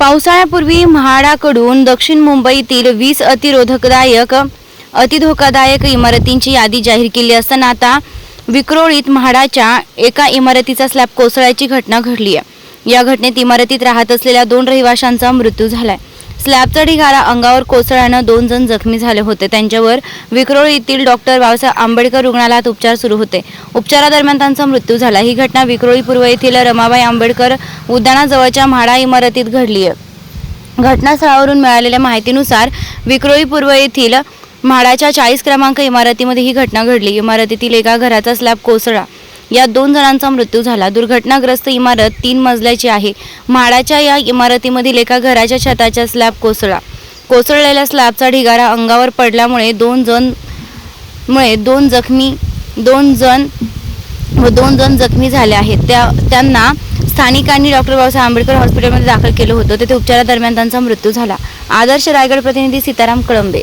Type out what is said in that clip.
पावसाळ्यापूर्वी म्हाडाकडून दक्षिण मुंबईतील वीस अतिरोधकदायक अतिधोकादायक इमारतींची यादी जाहीर केली असताना आता विक्रोळीत म्हाडाच्या एका इमारतीचा स्लॅब कोसळ्याची घटना घडली आहे या घटनेत इमारतीत राहत असलेल्या दोन रहिवाशांचा मृत्यू झालाय. स्लॅबचा ढिगारा अंगावर कोसळल्यानं दोन जण जखमी झाले होते. त्यांच्यावर विक्रोळ येथील डॉक्टर बाबासाहेब आंबेडकर रुग्णालयात उपचार सुरू होते. उपचारादरम्यान त्यांचा मृत्यू झाला. ही घटना विक्रोळी पूर्व येथील रमाबाई आंबेडकर उद्यानाजवळच्या म्हाडा इमारतीत घडली आहे. घटनास्थळावरून मिळालेल्या माहितीनुसार विक्रोळी पूर्व येथील म्हाडाच्या चाळीस क्रमांक इमारतीमध्ये ही घटना घडली. इमारतीतील एका घराचा स्लॅब कोसळा या दोन जणांचा मृत्यू झाला. दुर्घटनाग्रस्त इमारत तीन मजल्याची आहे. म्हाडाच्या या इमारतीमधील एका घराच्या छताच्या स्लॅब कोसळा कोसळलेल्या स्लॅबचा ढिगारा अंगावर पडल्यामुळे दोन जण मुळे दोन जखमी दोन जण व दोन जण जखमी झाले आहेत. त्या त्यांना स्थानिकांनी डॉक्टर बाबासाहेब आंबेडकर हॉस्पिटलमध्ये दाखल केलं होतं. तेथे उपचारादरम्यान त्यांचा मृत्यू झाला. आदर्श रायगड प्रतिनिधी सीताराम कळंबे.